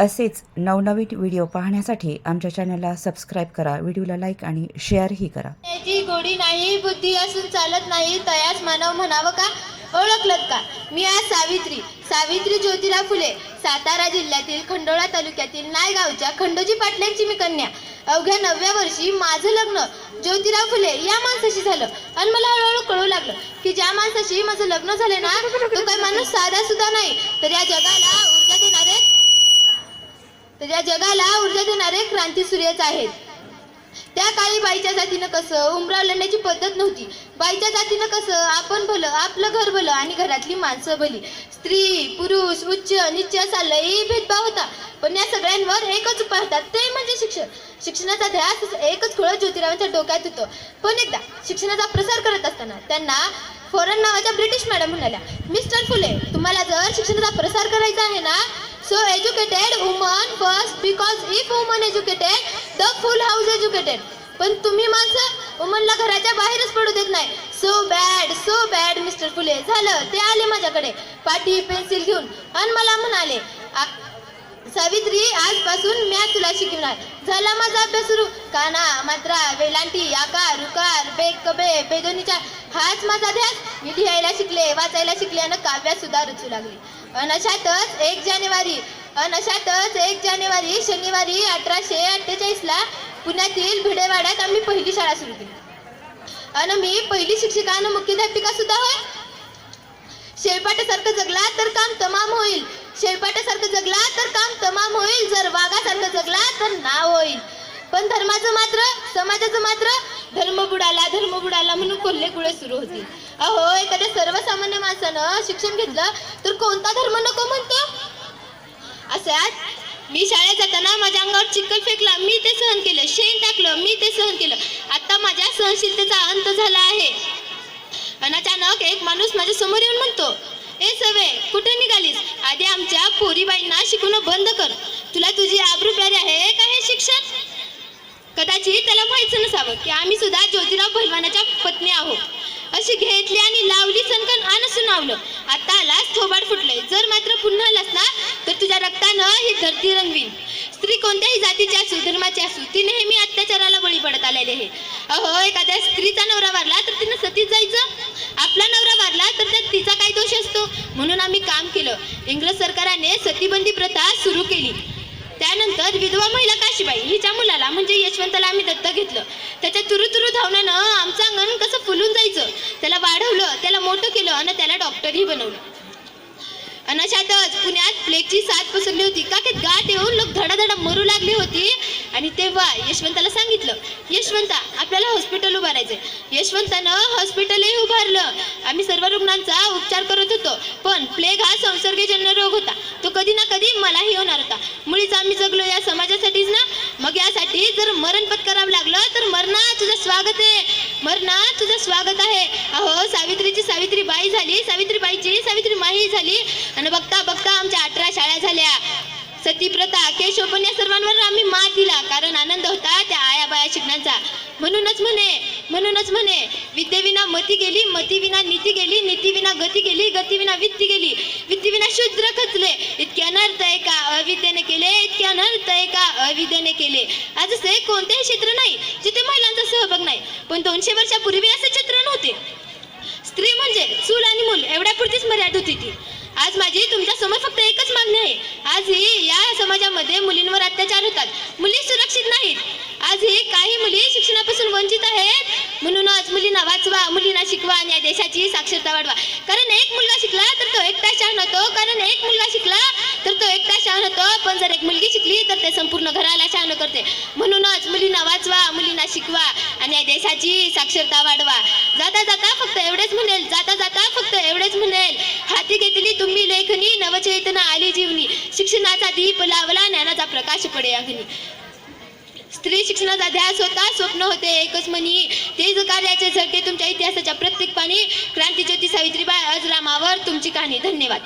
असेच नवनवीन व्हिडिओ पाहण्यासाठी आमच्या चॅनलला सबस्क्राईब करा व्हिडिओला लाईक आणि शेअरही करा. त्याची गोडी नाही बुद्धी असून चालत नाही तयास मानव म्हणावं का? ओळखलत का? मी आज सावित्री सावित्री ज्योतिरा फुले सातारा जिल्ह्यातील खंडोळा तालुक्यातील नायगावच्या खंडोजी पाटल्यांची मी कन्या. अवघ्या नवव्या वर्षी माझं लग्न ज्योतिराव फुले या माणसाशी झालं आणि मला हळूहळू कळू लागलं की ज्या माणसाशी माझं लग्न झालं ना तो काही माणूस साधा सुद्धा नाही. तर या जगाला तर या जगाला ऊर्जा देणारे क्रांती सूर्यच आहेत. त्या काळी बाईच्या जातीनं कसं उमराव लढण्याची पद्धत नव्हती. बाईच्या जातीनं कसं आपण भलं आपलं घर भलं आणि घरातली माणसं भली. स्त्री पुरुष उच्च निच्च असा लई भेदभाव होता. पण या सगळ्यांवर एकच उपाय होता ते म्हणजे शिक्षण. शिक्षणाचा ध्यास एकच खुळं ज्योतिरावांच्या डोक्यात होतं. पण एकदा शिक्षणाचा प्रसार करत असताना त्यांना फॉरन नावाच्या ब्रिटिश मॅडम म्हणाल्या मिस्टर फुले तुम्हाला जर शिक्षणाचा प्रसार करायचा आहे ना so educated woman first because if woman educated the full house educated पण तुम्ही माणसं वुमनला घराच्या बाहेरच पडू देत नाही. So bad so bad mister Phule. झालं ते आले माझ्याकडे. पाठी पेन्सिल घेऊन. आणि मला म्हणाले "आ- सावित्री आजपासून मी तुला शिकवणार. झाला माझा अभ्यास सुरू. काना मात्रा वेलांटी आकार उकार बेग कबे बेदोनीचा हाच माझा ध्यास मी लिहायला शिकले वाचायला शिकले आणि काव्यात सुद्धा रुचू लागले. अन अशातच एक जानेवारी. अन अशातच एक जानेवारी शनिवारी अठराशे अठ्ठेचाळीसला पुण्यातील भिडेवाड्यात आम्ही पहिली शाळा सुरू केली. अन मी पहिली शिक्षिका आणि मुख्याध्यापिका सुद्धा होय. शेळपाट्यासारखं जगला तर काम तमाम होईल. शेळपाट्यासारखं जगला तर काम तमाम होईल. जर वाघासारखं जगला तर नाव होईल. पण धर्माचं मात्र समाजाचं मात्र धर्म बुडाला धर्म बुडाला म्हणून कोल्हे कुळे सुरू होतील. अहो एखाद्या सर्वसामान्य माणसानं शिक्षण घेतलं तर कोणता धर्म नको म्हणतो? असं मी शाळेत जाताना माझ्या अंगावर चिखल फेकला. मी ते सहन केलं शेण टाकलं मी ते सहन केलं. आता माझ्या सहनशीलतेचा अंत झाला आहे. आणि अचानक एक माणूस माझ्यासमोर येऊन म्हणतो ए सवे कुठे निघालीस? आधी आमच्या पोरीबाईंना शिकवणं बंद कर. तुला तुझी आबरू प्यारी आहे का हे शिक्षण? कदाचित त्याला व्हायचं नसावं की आम्ही सुद्धा ज्योतिराव भलवानाच्या पत्नी आहोत. अशी घेतली आणि लावली सनकन आणि सुनावलं. आता आलास थोबाड फुटलंय. जर मात्र पुन्हा लसला तर तुझ्या रक्तानं ही धरती रंगवीन. स्त्री कोणत्याही जातीची असू धर्माची असू ती नेहमी अत्याचाराला बळी पडत आलेली आहे. अहो एखाद्या स्त्रीचा नवरा वारला तर तिनं सतीच जायचं? आपला नवरा वारला तर त्यात तिचा काय दोष असतो? म्हणून आम्ही काम केलं. इंग्रज सरकाराने सतीबंदी प्रथा सुरू केली. त्यानंतर विधवा महिला काशीबाई हिच्या मुलाला म्हणजे यशवंताला आम्ही दत्तक घेतलं. त्याच्या तुरु तुरु धावण्यानं आमचं अंगण कसं फुलून जायचं? त्याला वाढवलं त्याला मोठं केलं आणि त्याला डॉक्टरही बनवलं. आणि अशातच पुण्यात प्लेगची साथ पसरली होती. का की गाठ येऊन लोक धडाधडा मरू लागली होती? आणि तेव्हा यशवंताला सांगितलं यशवंता आपल्याला हॉस्पिटल उभारायचं यशवंतानं हॉस्पिटलही उभारलं. आम्ही सर्व रुग्णांचा उपचार करत होतो. पण प्लेग हा संसर्गजन्य रोग होता. तो कधी ना कधी मलाही होणार होता. मुळीच आम्ही जगलो या समाजासाठीच ना? मग यासाठी जर मरण पत्करावं लागलं तर मरणा तुझं स्वागत आहे. मरणा तुझं स्वागत आहे. अहो सावित्रीची सावित्री बाई झाली सावित्रीबाईची सावित्री माही झाली. आणि बघता बघता आमच्या अठरा शाळा झाल्या. सतीप्रथा केशव या सर्वांवर आम्ही मात दिला कारण आनंद होता त्या आया बाया शिकण्याचा म्हणूनच म्हणे म्हणूनच म्हणे विद्येविना मती गेली मतीविना नीती गेली नीतीविना गती गेली गतीविना वित्ती गेली. पृथ्वीना शूद्र खचले इतके अनर्थ आहे का अविद्येने केले इतके अनर्थ आहे का अविद्येने केले. आज असे कोणतेही क्षेत्र नाही जिथे महिलांचा सहभाग नाही. पण दोनशे वर्षापूर्वी असे चित्र नव्हते. स्त्री म्हणजे चूल आणि मूल एवढ्यापुरतीच मर्यादित होती ती. आज माझी तुमच्यासमोर फक्त एकच मागणी आहे. आजही या समाजामध्ये मुलींवर अत्याचार होतात. मुली सुरक्षित नाहीत. आजही काही मुली शिक्षणापासून वंचित आहेत. म्हणून आज मुलींना वाचवा मुलींना शिकवा आणि या देशाची साक्षरता वाढवा. कारण एक मुलगा शिकला तर तो एकटा शहाण होतो. कारण एक मुलगा शिकला तर तो एकटा शहाण होतो. पण जर एक मुलगी शिकली तर ते संपूर्ण घराला शहाण करते. म्हणूनच मुलींना वाचवा मुलींना शिकवा आणि या देशाची साक्षरता वाढवा. जाता जाता फक्त एवढेच म्हणेल. जाता जाता फक्त एवढेच म्हणेल हाती घेतली तुम्ही लेखनी नवचेतना आली जीवनी. शिक्षणाचा दीप लावला ज्ञानाचा प्रकाश पडे अग्नी. स्त्री शिक्षणाचा ध्यास होता स्वप्न होते एकच म्हणी. तेज कार्याचे झळके तुमच्या इतिहासाच्या प्रत्येक पाणी. क्रांतीज्योती सावित्रीबाई अजरामावर तुमची कहाणी. धन्यवाद.